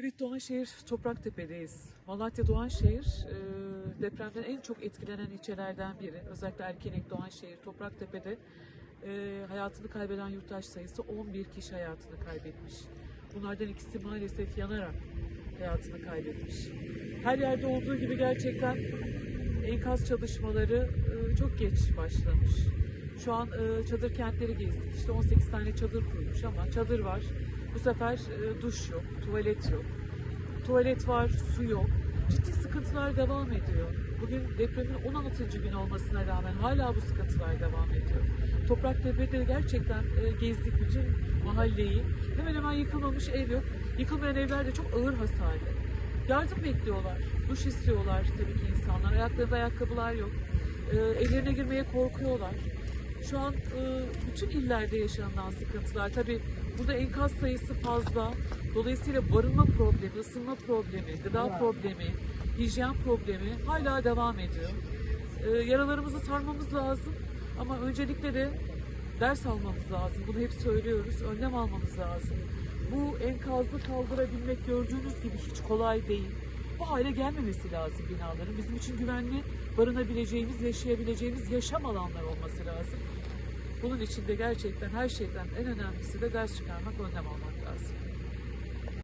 Evet Doğanşehir Topraktepe'deyiz. Malatya Doğanşehir e, depremden en çok etkilenen ilçelerden biri. Özellikle Erkenek Doğanşehir Topraktepe'de e, hayatını kaybeden yurttaş sayısı 11 kişi hayatını kaybetmiş. Bunlardan ikisi maalesef yanarak hayatını kaybetmiş. Her yerde olduğu gibi gerçekten enkaz çalışmaları e, çok geç başlamış. Şu an e, çadır kentleri gezdik. İşte 18 tane çadır kurmuş ama çadır var. Bu sefer e, duş yok, tuvalet yok. Tuvalet var, su yok. Ciddi sıkıntılar devam ediyor. Bugün depremin 16. gün olmasına rağmen hala bu sıkıntılar devam ediyor. Topraktepe'de gerçekten e, gezdik bütün mahalleyi. Hemen hemen yıkılmamış ev yok. Yıkılmayan evler de çok ağır hasarlı. Yardım bekliyorlar. Duş istiyorlar tabii ki insanlar. Ayaklarında ayakkabılar yok. E, evlerine girmeye korkuyorlar. Şu an e, bütün illerde yaşanılan sıkıntılar. Tabii burada enkaz sayısı fazla. Dolayısıyla barınma problemi, ısınma problemi, gıda problemi, hijyen problemi hala devam ediyor. E, yaralarımızı sarmamız lazım. Ama öncelikle de ders almamız lazım. Bunu hep söylüyoruz. Önlem almamız lazım. Bu enkazı kaldırabilmek gördüğünüz gibi hiç kolay değil. Bu hale gelmemesi lazım binaların. Bizim için güvenli barınabileceğimiz, yaşayabileceğimiz yaşam alanları olması. Bunun için de gerçekten her şeyden en önemlisi de ders çıkarmak, önlem almak lazım.